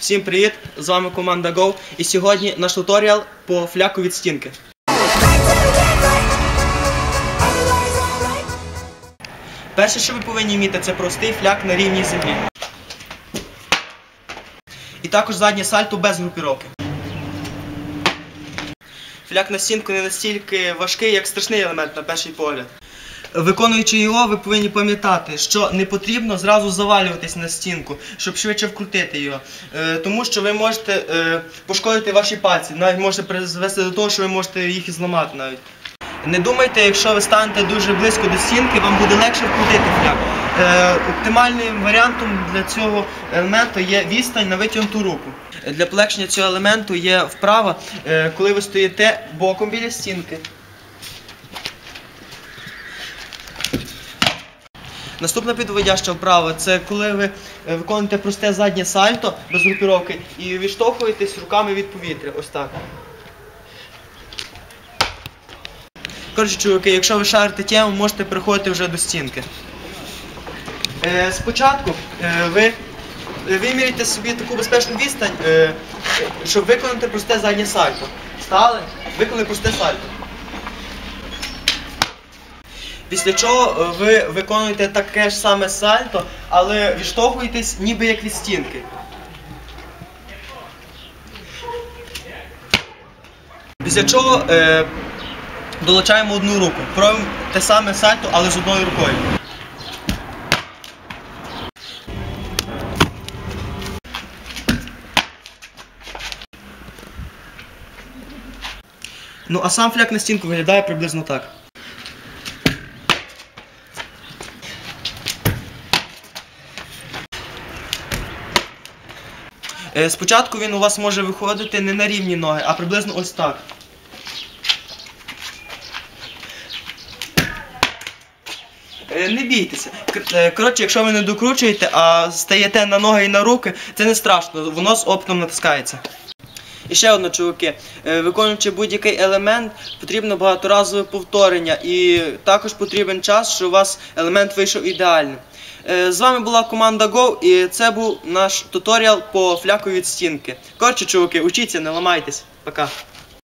Всім привіт! З вами команда Go. І сьогодні наш туторіал по фляку від стінки. Перше, що ви повинні вміти, це простий фляк на рівній землі. І також заднє сальто без групіровки. Фляк на стінку не настільки важкий, як страшний елемент на перший погляд. Виконуючи його, ви повинні пам'ятати, що не потрібно зразу завалюватись на стінку, щоб швидше вкрутити його. Е, тому що ви можете е, пошкодити ваші пальці, навіть може призвести до того, що ви можете їх і зламати навіть. Не думайте, якщо ви станете дуже близько до стінки, вам буде легше вкрутити фляг. Е, оптимальним варіантом для цього елементу є відстань на витягнуту руку. Для полегшення цього елементу є вправа, коли ви стоїте боком біля стінки. Наступна підводяща вправа це коли ви е, виконуєте просте заднє сальто без групіровки і відштовхуєтесь руками від повітря. Ось так. Коротше, чуваки, якщо ви шарите тему, можете приходити вже до стінки. Е, спочатку е, ви виміряйте собі таку безпечну відстань, щоб виконати просте заднє сальто. Стали, виконали просте сальто. Після чого е, ви виконуєте таке ж саме сальто, але відштовхуєтесь ніби як від стінки. Після чого е, долучаємо одну руку. Пробуємо те саме сальто, але з одною рукою. Ну, а сам фляк на стінку виглядає приблизно так. Спочатку він у вас може виходити не на рівні ноги, а приблизно ось так. Е, Не бійтеся. Е, Коротше, якщо ви не докручуєте, а стаєте на ноги і на руки, це не страшно, воно з оптом натискається. І ще одне, чуваки, Е, виконуючи будь-який елемент, потрібно багаторазове повторення і також потрібен час, щоб у вас елемент вийшов ідеальним. Е, З вами була команда Go і це був наш туторіал по фляку від стінки. Коротше, чуваки, учіться, не ламайтесь. Пока.